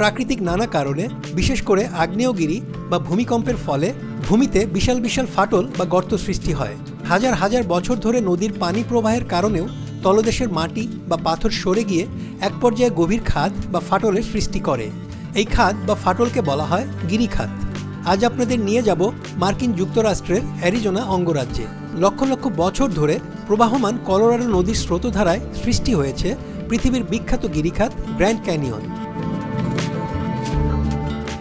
প্রাকৃতিক নানা কারণে, বিশেষ করে আগ্নেয়গিরি বা ভূমিকম্পের ফলে, ভূমিতে বিশাল বিশাল ফাটল বা গর্ত সৃষ্টি হয়। হাজার হাজার বছর ধরে নদীর পানি প্রবাহের কারণেও তলদেশের মাটি বা পাথর সরে গিয়ে এক পর্যায়ে গভীর খাদ বা ফাটলের সৃষ্টি করে। এই খাদ বা ফাটলকে বলা হয় গিরিখাত আজ আপনাদের নিয়ে যাব মার্কিন যুক্তরাষ্ট্রের অ্যারিজোনা অঙ্গরাজ্যে। লক্ষ লক্ষ বছর ধরে প্রবাহমান কলোরাডো নদীর স্রোতধারায় সৃষ্টি হয়েছে পৃথিবীর বিখ্যাত গিরিখাত গ্র্যান্ড ক্যানিয়ন।